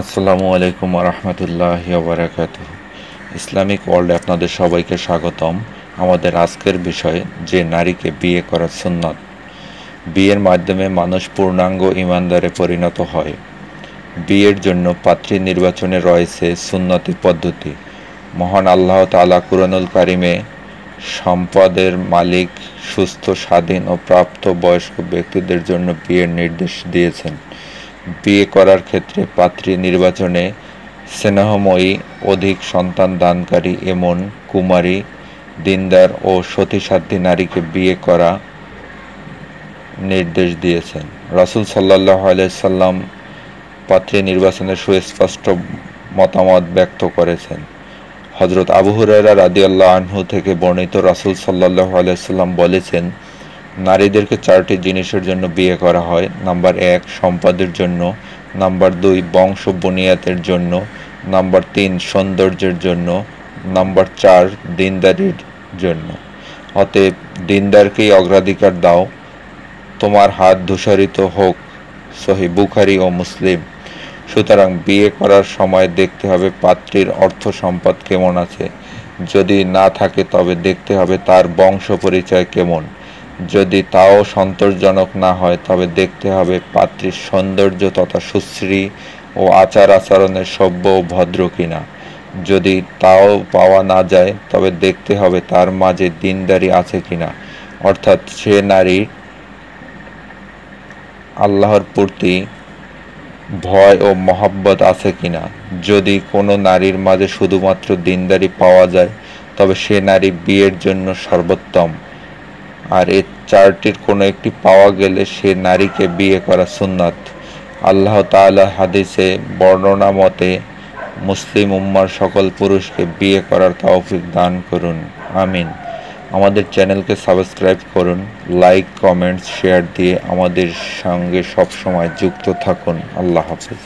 আসসালামু আলাইকুম রহমতুল্লাহ বারাকাত ইসলামিক ওয়ার্ল্ডে আপনাদের সবাইকে স্বাগতম। আমাদের আজকের বিষয়, যে নারীকে বিয়ে করার সুন্নত। বিয়ের মাধ্যমে মানুষ পূর্ণাঙ্গ ইমানদারে পরিণত হয়। বিয়ের জন্য পাত্রী নির্বাচনে রয়েছে সুন্নতি পদ্ধতি। মহান আল্লাহ তালা কুরানুল কারিমে সম্পদের মালিক, সুস্থ, স্বাধীন ও প্রাপ্ত বয়স্ক ব্যক্তিদের জন্য বিয়ের নির্দেশ দিয়েছেন। বিয়ে করার ক্ষেত্রে পাত্রী নির্বাচনে স্নেহময়ী, অধিক সন্তান দানকারী এমন কুমারী, দিনদার ও সতীসাধ্যী নারীকে বিয়ে করা নির্দেশ দিয়েছেন। রাসুল সাল্লাহ আলাইসাল্লাম পাত্রী নির্বাচনে সুস্পষ্ট মতামত ব্যক্ত করেছেন। হজরত আবু হুরারা রাদিয়াল্লাহ আনহু থেকে বর্ণিত রাসুল সাল্লাহ আলাইসাল্লাম বলেছেন নারীদেরকে চারটি জিনিসের জন্য বিয়ে করা হয়। নাম্বার এক, সম্পদের জন্য। নাম্বার দুই, বংশ বুনিয়াদের জন্য। নাম্বার তিন, সৌন্দর্যের জন্য। নাম্বার চার, দিনদারির জন্য। অতএব দিনদারকেই অগ্রাধিকার দাও। তোমার হাত ধূসারিত হোক, সহি বুখারি ও মুসলিম। সুতরাং বিয়ে করার সময় দেখতে হবে পাত্রীর অর্থ সম্পদ কেমন আছে। যদি না থাকে তবে দেখতে হবে তার বংশ পরিচয় কেমন। যদি তাও সন্তোষজনক না হয়, তবে দেখতে হবে পাত্রীর সৌন্দর্য তথা সুশ্রী ও আচার আচরণের সভ্য ও ভদ্র কিনা। যদি তাও পাওয়া না যায়, তবে দেখতে হবে তার মাঝে দিনদারি আছে কিনা। অর্থাৎ সে নারী আল্লাহর প্রতি ভয় ও মহব্বত আছে কিনা। যদি কোনো নারীর মাঝে শুধুমাত্র দিনদারি পাওয়া যায়, তবে সে নারী বিয়ের জন্য সর্বোত্তম। আর এ চারটির কোনো একটি পাওয়া গেলে সে নারীকে বিয়ে করা সুন্নত। আল্লাহ তাআলা হাদিসে বর্ণনা মতে, মুসলিম উম্মার সকল পুরুষকে বিয়ে করার তৌফিক দান করুন। আমিন। আমাদের চ্যানেলকে সাবস্ক্রাইব করুন, লাইক কমেন্টস শেয়ার দিয়ে আমাদের সঙ্গে সবসময় যুক্ত থাকুন। আল্লাহ হাফিজ।